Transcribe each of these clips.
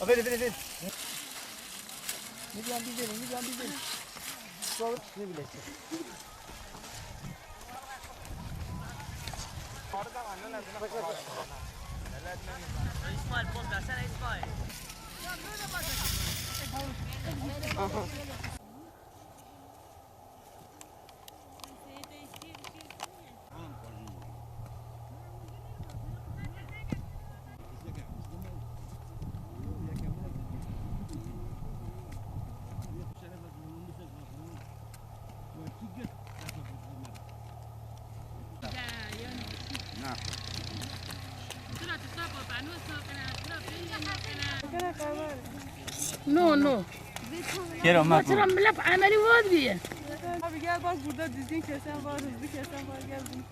Ver ver ver. Milyon bir verin, milyon bir verin. Sonra ne bilesin. İsmail poz versene İsmail. No no. Kerem bak. Kaçıran bile ameli var diye. Abi gel bak burada düzgün kesen var, hızlı kesen var. Gel bunu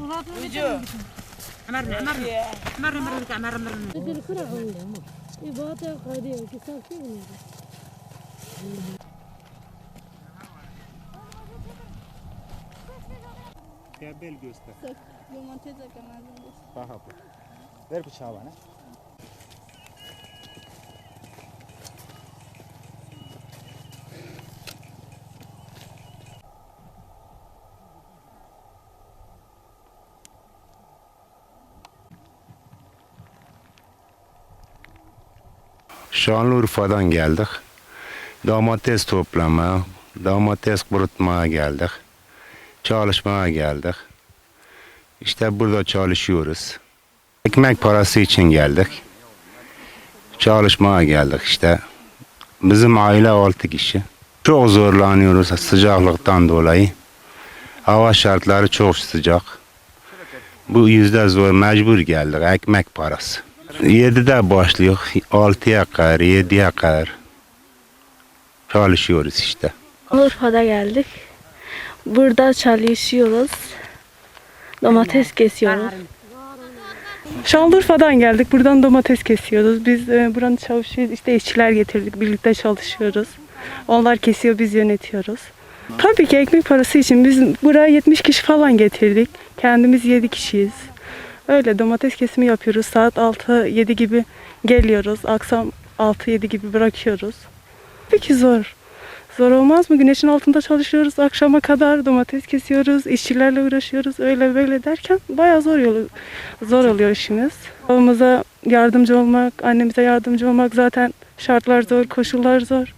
sen. Ya bel göster. Domates ekemezdim. Bak abla. Ver bıçağı bana. Şanlıurfa'dan geldik. Domates toplamaya, domates kurutmaya geldik. Çalışmaya geldik. İşte burada çalışıyoruz. Ekmek parası için geldik. Çalışmaya geldik işte. Bizim aile altı kişi. Çok zorlanıyoruz sıcaklıktan dolayı. Hava şartları çok sıcak. Bu yüzde zor mecbur geldik ekmek parası. 7'de başlıyor. 6'ya kadar, 7'ye kadar çalışıyoruz işte. Urfa'da geldik. Burada çalışıyoruz. Domates kesiyoruz. Şanlıurfa'dan geldik. Buradan domates kesiyoruz. Biz e, buranın çalışıyoruz. İşte işçiler getirdik. Birlikte çalışıyoruz. Onlar kesiyor, biz yönetiyoruz. Tabii ki ekmek parası için biz buraya 70 kişi falan getirdik. Kendimiz 7 kişiyiz. Öyle domates kesimi yapıyoruz. Saat 6-7 gibi geliyoruz. Akşam 6-7 gibi bırakıyoruz. Peki zor. Zor olmaz mı? Güneşin altında çalışıyoruz. Akşama kadar domates kesiyoruz. işçilerle uğraşıyoruz. Öyle böyle derken bayağı zor yolu, zor oluyor işimiz. Babamıza yardımcı olmak, annemize yardımcı olmak zaten şartlar zor, koşullar zor.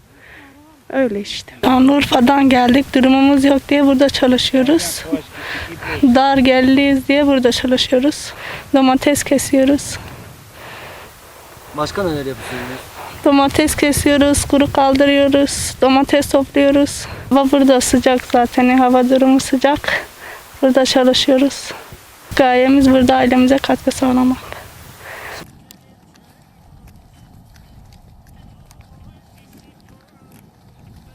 Öyle işte. Şanlıurfa'dan geldik. Durumumuz yok diye burada çalışıyoruz. Dar gelliyiz diye burada çalışıyoruz. Domates kesiyoruz. Başka neler yapıyorsunuz? Domates kesiyoruz, kuru kaldırıyoruz, domates topluyoruz. Hava burada sıcak zaten, hava durumu sıcak. Burada çalışıyoruz. Gayemiz burada ailemize katkı sağlamak.